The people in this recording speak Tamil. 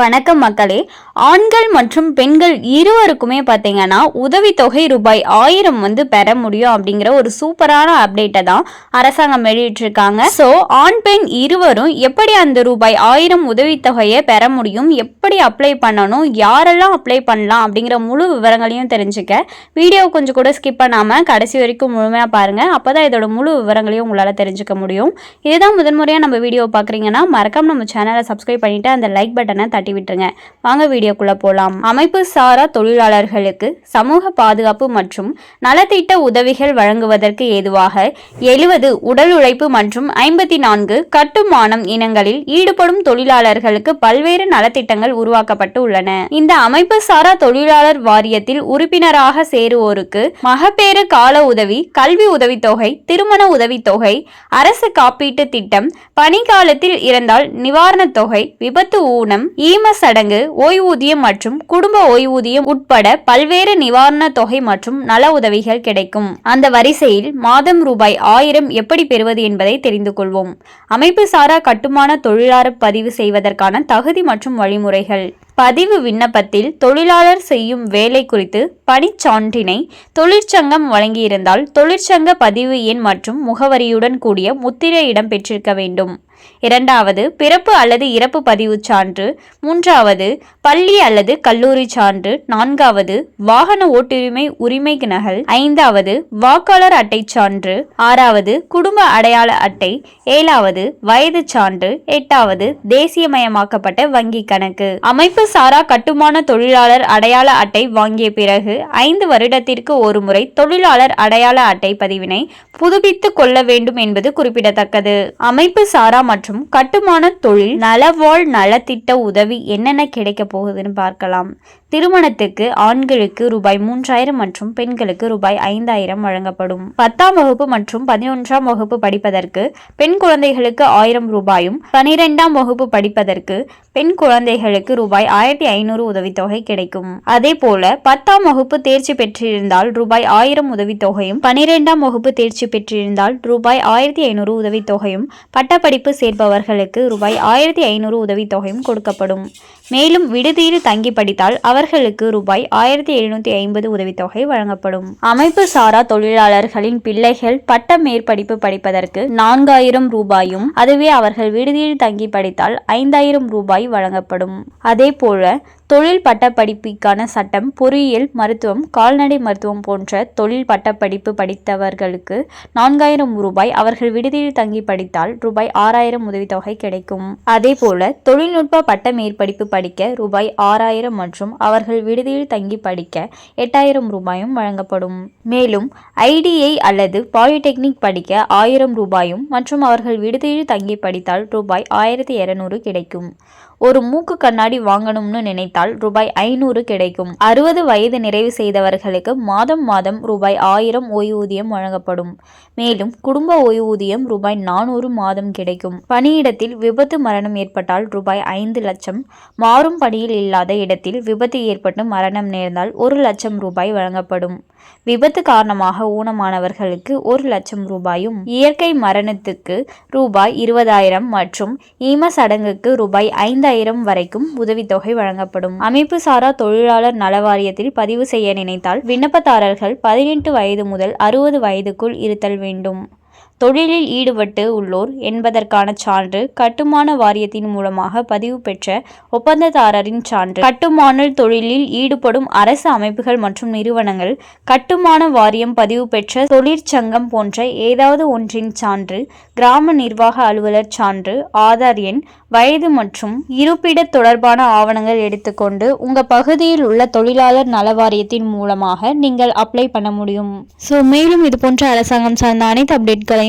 வணக்கம் மக்களே. ஆண்கள் மற்றும் பெண்கள் இருவருக்குமே பார்த்தீங்கன்னா உதவித்தொகை ரூபாய் ஆயிரம் வந்து பெற முடியும் அப்படிங்கிற ஒரு சூப்பரான அப்டேட்டை தான் அரசாங்கம் வெளியிட்டிருக்காங்க. ஸோ ஆண் பெண் இருவரும் எப்படி அந்த ரூபாய் ஆயிரம் உதவித்தொகையை பெற முடியும்? எப்படி அப்ளை பண்ணணும்? யாரெல்லாம் அப்ளை பண்ணலாம்? அப்படிங்கிற முழு விவரங்களையும் தெரிஞ்சுக்க. வீடியோ கொஞ்சம் கூட ஸ்கிப் பண்ணாமல் கடைசி வரைக்கும் முழுமையாக பாருங்கள் அப்போ தான் இதோட முழு விவரங்களையும் உங்களால் தெரிஞ்சுக்க முடியும். இதுதான் முதன்முறையாக நம்ம வீடியோ பார்க்குறீங்கன்னா மறக்காம நம்ம சேனலை சப்ஸ்கிரைப் பண்ணிவிட்டு அந்த லைக் பட்டனை தட்டி விட்டுருங்க வாங்க வீடியோக்குள்ளே போகலாம் அமைப்பு சாரா தொழிலாளர்களுக்கு சமூக பாதுகாப்பு மற்றும் நலத்திட்ட உதவிகள் வழங்குவதற்கு ஏதுவாக எழுவது உடல் உழைப்பு மற்றும் ஐம்பத்தி நான்கு கட்டுமானம் இனங்களில் ஈடுபடும் தொழிலாளர்களுக்கு பல்வேறு நலத்திட்டங்கள் உருவாக்கப்பட்டு உள்ளன. இந்த அமைப்பு சாரா தொழிலாளர் வாரியத்தில் உறுப்பினராக சேருவோருக்கு மகப்பேறு கால உதவி கல்வி உதவித்தொகை திருமண உதவித்தொகை அரசு காப்பீட்டு திட்டம் பணிக்காலத்தில் இறந்தால் நிவாரணத் தொகை விபத்து ஊனம் ஈம சடங்கு ஓய்வூதியம் மற்றும் குடும்ப ஓய்வூதியம் உட்பட பல்வேறு நிவாரண தொகை மற்றும் நல உதவிகள் கிடைக்கும். அந்த வரிசையில் மாதம் ரூபாய் ஆயிரம் எப்படி பெறுவது என்பதை தெரிந்து கொள்வோம். அமைப்பு சாரா கட்டுமான தொழிலாளர் பதிவு செய்வதற்கான தகுதி மற்றும் வழிமுறைகள். பதிவு விண்ணப்பத்தில் தொழிலாளர் செய்யும் வேலை குறித்து பணிச்சான்றினை தொழிற்சங்கம் வழங்கியிருந்தால் தொழிற்சங்க பதிவு எண் மற்றும் முகவரியுடன் கூடிய முத்திரை இடம் பெற்றிருக்க வேண்டும். இரண்டாவது பிறப்பு அல்லது இறப்பு பதிவு சான்று. மூன்றாவது பள்ளி அல்லது கல்லூரி சான்று. நான்காவது வாகன ஓட்டுரிமை உரிமை நகல். ஐந்தாவது வாக்காளர் அட்டை சான்று. ஆறாவது குடும்ப அடையாள அட்டை. ஏழாவது வயது சான்று. எட்டாவது தேசியமயமாக்கப்பட்ட வங்கி கணக்கு. அமைப்பு சாரா கட்டுமான தொழிலாளர் அடையாள அட்டை வாங்கிய பிறகு ஐந்து வருடத்திற்கு ஒரு முறை தொழிலாளர் அடையாள அட்டை பதிவினை புதுப்பித்துக் கொள்ள வேண்டும் என்பது குறிப்பிடத்தக்கது. அமைப்பு சாரா மற்றும் கட்டுமான தொழில் நலவாழ் நலத்திட்ட உதவி என்னென்ன கிடைக்க போகுதுன்னு பார்க்கலாம். திருமணத்துக்கு ஆண்களுக்கு ரூபாய் மூன்றாயிரம் மற்றும் பெண்களுக்கு ரூபாய் ஐந்தாயிரம் வழங்கப்படும். பத்தாம் வகுப்பு மற்றும் பதினொன்றாம் வகுப்பு படிப்பதற்கு பெண் குழந்தைகளுக்கு ஆயிரம் ரூபாயும் பனிரெண்டாம் வகுப்பு படிப்பதற்கு பெண் குழந்தைகளுக்கு ரூபாய் ஆயிரத்தி ஐநூறு உதவித்தொகை கிடைக்கும். அதே போல பத்தாம் வகுப்பு தேர்ச்சி பெற்றிருந்தால் ரூபாய் ஆயிரம் உதவித்தொகையும் பனிரெண்டாம் வகுப்பு தேர்ச்சி பெற்றிருந்தால் ரூபாய் ஆயிரத்தி ஐநூறு உதவித்தொகையும் பட்டப்படிப்பு சேர்ப்பவர்களுக்கு ரூபாய் ஆயிரத்தி ஐநூறு உதவித்தொகையும் கொடுக்கப்படும். மேலும் விடுதியில் தங்கி படித்தால் அவர்களுக்கு ரூபாய் ஆயிரத்தி எழுநூத்தி ஐம்பது உதவித்தொகை வழங்கப்படும். அமைப்பு சாரா தொழிலாளர்களின் பிள்ளைகள் பட்ட மேற்படிப்பு படிப்பதற்கு நான்காயிரம் ரூபாயும் அதுவே அவர்கள் விடுதியில் தங்கி படித்தால் ஐந்தாயிரம் ரூபாய் வழங்கப்படும். அதே போல தொழில் பட்டப்படிப்புக்கான சட்டம் பொறியியல் மருத்துவம் கால்நடை மருத்துவம் போன்ற தொழில் பட்டப்படிப்பு படித்தவர்களுக்கு நான்காயிரம் ரூபாய் அவர்கள் விடுதியில் தங்கி படித்தால் ரூபாய் ஆறாயிரம் உதவித்தொகை கிடைக்கும். அதே போல தொழில்நுட்ப பட்ட மேற்படிப்பு படிக்க ரூபாய் ஆறாயிரம் மற்றும் அவர்கள் விடுதியில் தங்கி படிக்க எட்டாயிரம் ரூபாயும் வழங்கப்படும். மேலும் ஐடிஐ அல்லது பாலிடெக்னிக் படிக்க ஆயிரம் ரூபாயும் மற்றும் அவர்கள் விடுதியில் தங்கி படித்தால் ரூபாய் ஆயிரத்தி இருநூறு கிடைக்கும். ஒரு மூக்கு கண்ணாடி வாங்கணும்னு நினைத்தால் ரூபாய் ஐநூறு கிடைக்கும். அறுபது வயது நிறைவு செய்தவர்களுக்கு மாதம் மாதம் ரூபாய் ஆயிரம் ஓய்வூதியம் வழங்கப்படும். மேலும் குடும்ப ஓய்வூதியம் ரூபாய் நானூறு மாதம் கிடைக்கும். பணியிடத்தில் விபத்து மரணம் ஏற்பட்டால் ரூபாய் ஐந்து லட்சம் ஆறும் பணியில் இல்லாத இடத்தில் விபத்து ஏற்பட்டு மரணம் நேர்ந்தால் ஒரு லட்சம் ரூபாய் வழங்கப்படும். விபத்து காரணமாக ஊனமானவர்களுக்கு ஒரு லட்சம் ரூபாயும் இயற்கை மரணத்துக்கு ரூபாய் இருபதாயிரம் மற்றும் ஈம சடங்குக்கு ரூபாய் ஐந்தாயிரம் வரைக்கும் உதவித்தொகை வழங்கப்படும். அமைப்பு சாரா தொழிலாளர் நல வாரியத்தில் பதிவு செய்ய நினைத்தால் விண்ணப்பதாரர்கள் பதினெட்டு வயது முதல் அறுபது வயதுக்குள் இருத்தல் வேண்டும். தொழிலில் ஈடுபட்டு உள்ளோர் என்பதற்கான சான்று கட்டுமான வாரியத்தின் மூலமாக பதிவு பெற்ற ஒப்பந்ததாரரின் சான்று. கட்டுமான தொழிலில் ஈடுபடும் அரசு அமைப்புகள் மற்றும் நிறுவனங்கள் கட்டுமான வாரியம் பதிவு பெற்ற தொழிற்சங்கம் போன்ற ஏதாவது ஒன்றின் சான்று கிராம நிர்வாக அலுவலர் சான்று ஆதார் எண் வயது மற்றும் இருப்பிட தொடர்பான ஆவணங்கள் எடுத்துக்கொண்டு உங்க பகுதியில் உள்ள தொழிலாளர் நல வாரியத்தின் மூலமாக நீங்கள் அப்ளை பண்ண முடியும். ஸோ மேலும் இது போன்ற அரசாங்கம் சார்ந்த அனைத்து அப்டேட்களையும்